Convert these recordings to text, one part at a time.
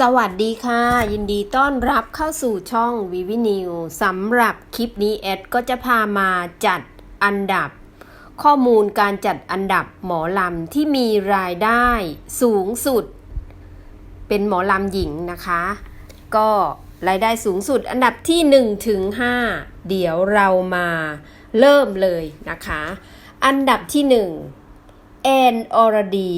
สวัสดีค่ะ ยินดีต้อนรับเข้าสู่ช่องวิวินิวสำหรับคลิปนี้แอดก็จะพามาจัดอันดับ ข้อมูลการจัดอันดับหมอลำที่มีรายได้สูงสุด เป็นหมอลำหญิงนะคะ ก็รายได้สูงสุดอันดับที่ 1 ถึง 5 เดี๋ยวเรามาเริ่มเลยนะคะ อันดับที่ 1 แอนอรดี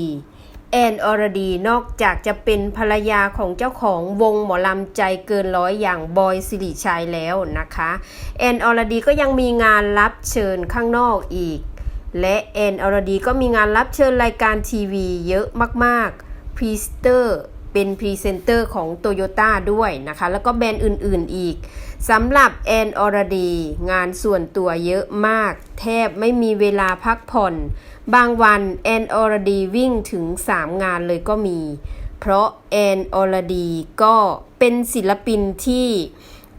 แอนอรดีนอกจากจะเป็นภรรยาของเจ้าของวงหมอลำใจเกินร้อยอย่างบอยสิริชัยแล้วนะคะแอนอรดีก็ยังมีงานรับเชิญข้างนอกอีก และแอนอรดีก็มีงานรับเชิญรายการทีวีเยอะมากๆพรีสเตอร์ เป็นพรีเซนเตอร์ของโตโยต้าด้วยนะคะ แล้วก็แบรนด์อื่นๆอีกสำหรับแอนอรดี งานส่วนตัวเยอะมาก แทบไม่มีเวลาพักผ่อน บางวันแอนอรดีวิ่งถึง 3 งานเลยก็มี เพราะแอนอรดีก็เป็นศิลปินที่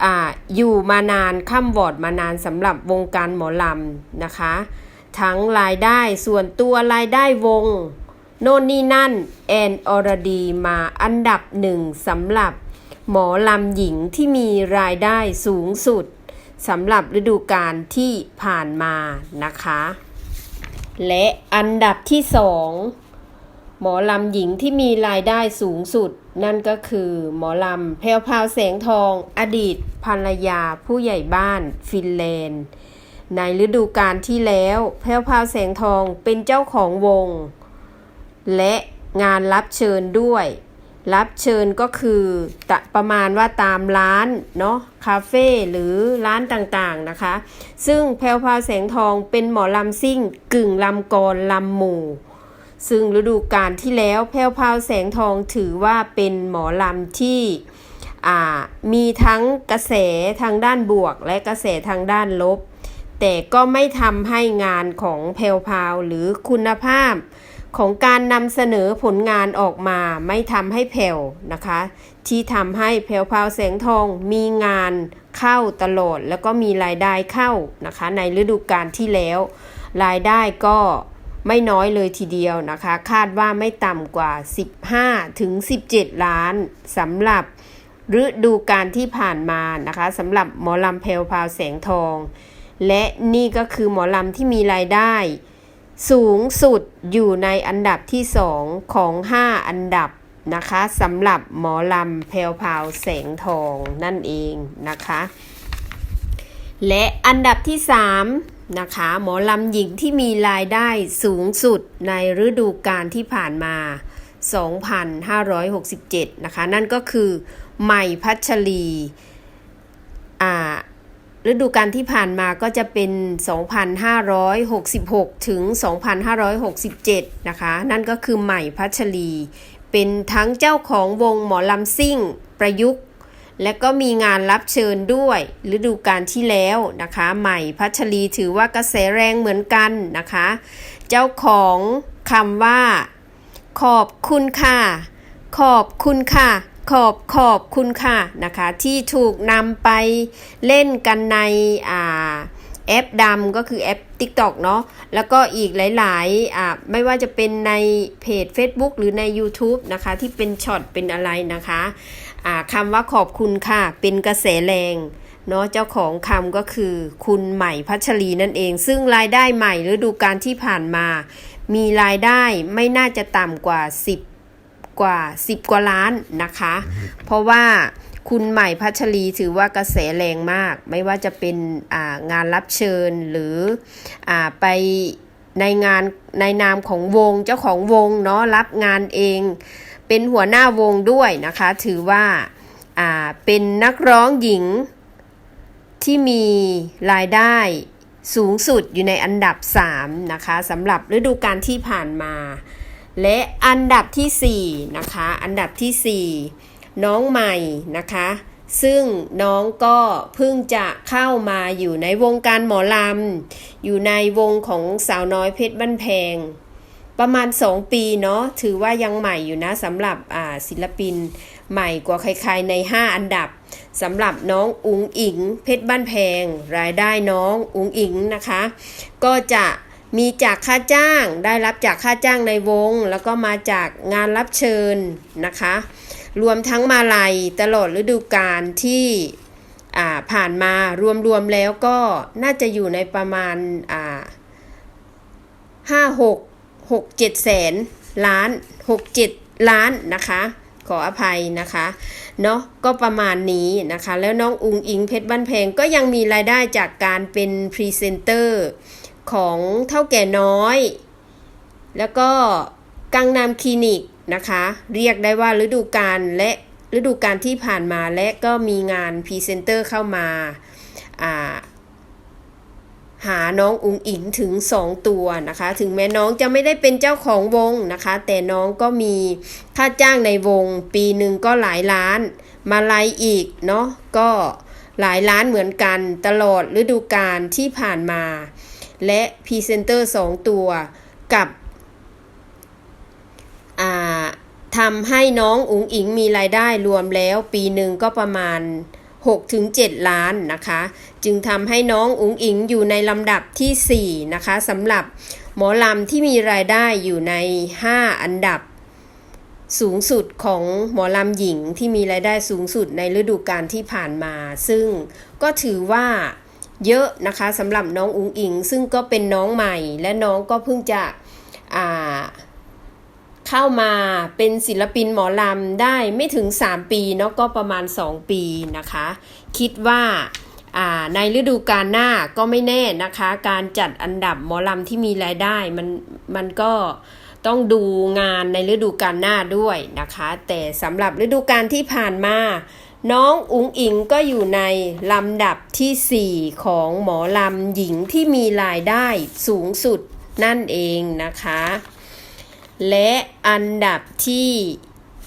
อ่าอยู่มานานข้ามวอร์ดมานานสำหรับวงการหมอลำนะคะ ทั้งรายได้ส่วนตัวรายได้วง โน่นนี่นั่น แอนอรดีมาอันดับหนึ่งสำหรับ หมอลำหญิงที่มีรายได้สูงสุดสำหรับฤดูกาลที่ผ่านมานะคะ และอันดับที่สองหมอลำหญิงที่มีรายได้สูงสุด นั่นก็คือหมอลำแพรวพาวแสงทอง อดีตภรรยาผู้ใหญ่บ้านฟินแลนด์ ในฤดูกาลที่แล้ว แพรวพาวแสงทองเป็นเจ้าของวง และงานรับเชิญด้วย รับเชิญก็คือตะประมาณว่าตามร้านเนาะคาเฟ่หรือร้านต่างๆนะคะ ซึ่งแพรวพาแสงทองเป็นหมอลำซิ่ง กึ่งลำกรลำหมู่ซึ่งฤดูกาลที่แล้วแพรวพาวแสงทองถือว่าเป็นหมอลำที่มีทั้งกระแสทางด้านบวกและกระแสทางด้านลบ แต่ก็ไม่ทำให้งานของแพรวพาวหรือคุณภาพ ของการนำเสนอผลงานออกมาไม่ทำให้แผ่วนะคะ ที่ทำให้แผ่วพาวแสงทองมีงานเข้าตลอด แล้วก็มีรายได้เข้านะคะ ในฤดูกาลที่แล้ว รายได้ก็ไม่น้อยเลยทีเดียวนะคะ คาดว่าไม่ต่ำกว่า 15 ถึง 17 ล้านสำหรับฤดูกาลที่ผ่านมานะคะสำหรับหมอลำแพรวพาวแสงทอง และนี่ก็คือหมอลำที่มีรายได้ สูงสุดอยู่ในอันดับที่2ของ 5 อันดับนะคะสำหรับหมอลำแพรวพาวแสงทองนั่นเองนะคะ และอันดับที่3นะคะหมอลำหญิงที่มีรายได้สูงสุดในฤดูกาลที่ผ่านมา 2,567 นะคะ นั่นก็คือใหม่พัชรีอ่า ฤดูกาลที่ผ่านมาก็จะเป็น 2,566 ถึง 2,567 นะคะ นั่นก็คือใหม่พัชรี เป็นทั้งเจ้าของวงหมอลำซิ่งประยุกต์ และก็มีงานรับเชิญด้วย ฤดูกาลที่แล้วนะคะ ใหม่พัชรีถือว่ากระแสแรงเหมือนกันนะคะ เจ้าของคำว่า ขอบคุณค่ะ ขอบคุณค่ะ ขอบขอบคุณค่ะนะคะที่ถูกนำไปเล่นกันในอ่าแอปดำก็คือแอป TikTok เนาะแล้วก็อีกหลายๆอ่าไม่ว่าจะเป็นในเพจ Facebook หรือใน YouTube นะคะที่เป็นช็อตเป็นอะไรนะคะอ่าคำว่าขอบคุณค่ะ เป็นกระแสแรงเนาะเจ้าของคำก็คือคุณใหม่พัชรีนั่นเอง ซึ่งรายได้ใหม่ฤดูกาลที่ผ่านมา มีรายได้ไม่น่าจะต่ำกว่า 10 กว่า 10 กว่าล้านนะคะ เพราะว่าคุณใหม่พัชรีถือว่ากระแสแรงมาก ไม่ว่าจะเป็นอ่างานรับเชิญหรืออาไปในงานในนามของวงเจ้าของวงเนาะรับงานเอง เป็นหัวหน้าวงด้วยนะคะ ถือว่าอ่าเป็นนักร้องหญิงที่มีรายได้สูงสุดอยู่ในอันดับ 3 นะคะสำหรับฤดูกาลที่ผ่านมา และอันดับทีสี่ 4 นะคะ อันดับทีสี่ 4 น้องใหม่นะคะ ซึ่งน้องก็เพิ่งจะเข้ามาอยู่ในวงการหมอลำ อยู่ในวงของสาวน้อยเพชรบ้านแพง ประมาณ 2 ปีเนาะ ถือว่ายังใหม่อยู่นะสำหรับศิลปินใหม่กว่าใครๆใน 5 อันดับสำหรับน้องอุ๋งอิง เพชรบ้านแพง รายได้น้องอุ๋งอิงนะคะ ก็จะ มีจากค่าจ้างได้รับจากค่าจ้างในวง แล้วก็มาจากงานรับเชิญนะคะ รวมทั้งมาลัยตลอดฤดูกาลที่ผ่านมารวมๆแล้วก็น่าจะอยู่ในประมาณห้าหกหกเจ็ดแสนล้านหกเจ็ดล้านนะคะ ขออภัยนะคะเนาะก็ประมาณนี้นะคะ แล้วน้องอุงอิงเพชรบ้านแพงก็ยังมีรายได้จากการเป็นพรีเซนเตอร์ ของเท่าแก่น้อย แล้วก็กังนามคลินิกนะคะ เรียกได้ว่าฤดูกาลและฤดูกาลที่ผ่านมาและก็มีงานพรีเซนเตอร์เข้ามาาหาน้องอุ๋งอิงถึง 2 ตัวนะคะ ถึงแม้น้องจะไม่ได้เป็นเจ้าของวงนะคะ แต่น้องก็มีค่าจ้างในวง ปีหนึ่งก็หลายล้าน มาไลยอีกเนาะก็หลายล้านเหมือนกันตลอดฤดูกาลที่ผ่านมา และพรีเซนเตอร์2ตัวกับทำให้น้องอุ๋งอิงมีรายได้รวมแล้วปีหนึ่งก็ประมาณ 6-7 ล้านนะคะ จึงทำให้น้องอุ๋งอิงอยู่ในลำดับทีสี่4 นะคะสำหรับหมอลำที่มีรายได้อยู่ใน 5 อันดับ สูงสุดของหมอลำหญิงที่มีรายได้สูงสุดในฤดูกาลที่ผ่านมา ซึ่งก็ถือว่า เยอะนะคะสำหรับน้องอุ๋งอิง ซึ่งก็เป็นน้องใหม่และน้องก็เพิ่งจะเข้ามาเป็นศิลปินหมอลำได้ไม่ถึง 3 ปีเนาะก็ประมาณ 2 ปีนะคะ คิดว่าอ่าในฤดูกาลหน้าก็ไม่แน่นะคะ การจัดอันดับหมอลำที่มีรายได้มันมันก็ต้องดูงานในฤดูกาลหน้าด้วยนะคะ แต่สำหรับฤดูกาลที่ผ่านมา น้องอุ๋งอิงก็อยู่ในลำดับทีสี่ 4 ของหมอลำหญิงที่มีรายได้สูงสุดนั่นเองนะคะ และอันดับที่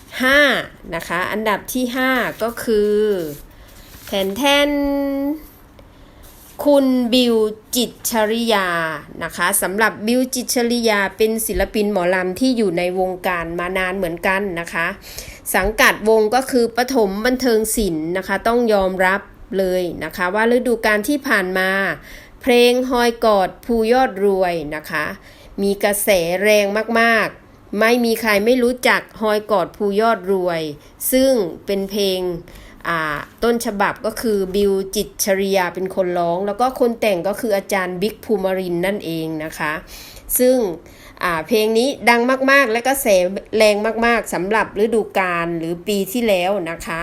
5นะคะ อันดับที่ 5 ก็คือแทนแทนคุณบิวจิตชริยานะคะสำหรับบิวจิตชริยาเป็นศิลปินหมอลำที่อยู่ในวงการมานานเหมือนกันนะคะ สังกัดวงก็คือปฐมบันเทิงศิลป์นะคะ ต้องยอมรับเลยนะคะ ว่าฤดูกาลที่ผ่านมา เพลงฮอยกอดภูยอดรวยนะคะ มีกระแสแรงมากๆ ไม่มีใครไม่รู้จักฮอยกอดภูยอดรวย ซึ่งเป็นเพลงต้นฉบับก็คือบิวจิตชริยาเป็นคนร้อง แล้วก็คนแต่งก็คืออาจารย์บิ๊กภูมิรินนั่นเองนะคะ ซึ่ง เพลงนี้ดังมากๆ และก็แสแรงมากๆสำหรับฤดูกาลหรือปีที่แล้วนะคะ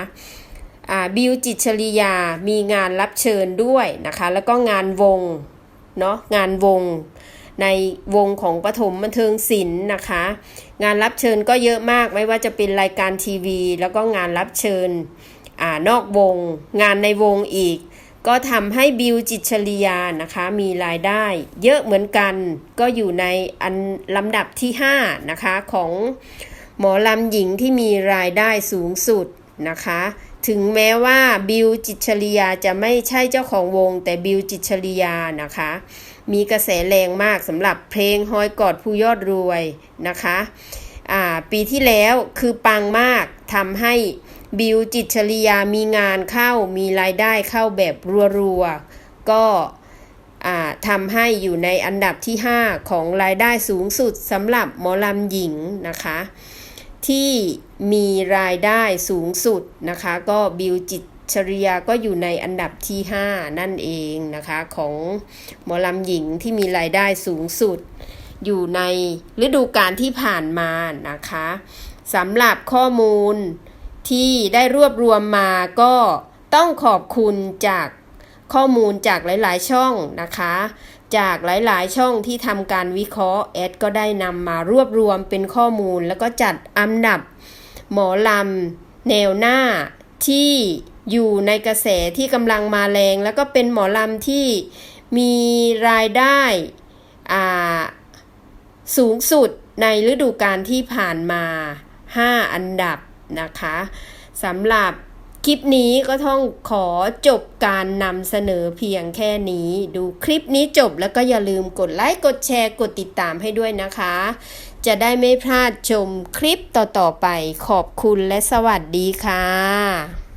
บิวจิตชริยามีงานรับเชิญด้วยนะคะ แล้วก็งานวงเนาะงานวงในวงของปฐมบันเทิงศิลป์นะคะ งานรับเชิญก็เยอะมากไม่ว่าจะเป็นรายการทีวี แล้วก็งานรับเชิญอนอกวง งานในวงอีก ก็ทำให้บิวจิตชริยานะคะมีรายได้เยอะเหมือนกัน ก็อยู่ในอันลำดับที่ 5 นะคะ ของหมอลำหญิงที่มีรายได้สูงสุดนะคะ ถึงแม้ว่าบิวจิตชริยาจะไม่ใช่เจ้าของวง แต่บิวจิตชริยานะคะ มีกระแสแรงมากสำหรับเพลงฮอยกอดผู้ยอดรวยนะคะปีที่แล้วคือปังมากทำให้ บิวจิตชริยามีงานเข้ามีรายได้เข้าแบบรัวๆ ก็ทำให้อยู่ในอันดับที่ 5 ของรายได้สูงสุดสำหรับหมอลำหญิงนะคะ ที่มีรายได้สูงสุดนะคะ ก็บิวจิตชริยาก็อยู่ในอันดับที่ 5 นั่นเองนะคะ ของหมอลำหญิงที่มีรายได้สูงสุด อยู่ในฤดูกาลที่ผ่านมานะคะสำหรับข้อมูล ที่ได้รวบรวมมาก็ต้องขอบคุณจากข้อมูลจากหลาย ๆ ช่องนะคะ จากหลาย ๆ ช่องที่ทำการวิเคราะห์แอดก็ได้นำมารวบรวมเป็นข้อมูล แล้วก็จัดอันดับ หมอลำแนวหน้าที่อยู่ในกระแสที่กำลังมาแรง แล้วก็เป็นหมอลำที่มีรายได้สูงสุดในฤดูกาลที่ผ่านมา 5 อันดับ นะคะสำหรับคลิปนี้ก็ต้องขอจบการนำเสนอเพียงแค่นี้ ดูคลิปนี้จบแล้วก็อย่าลืมกดไลค์ กดแชร์ กดติดตามให้ด้วยนะคะ จะได้ไม่พลาดชมคลิปต่อๆไปขอบคุณและสวัสดีค่ะ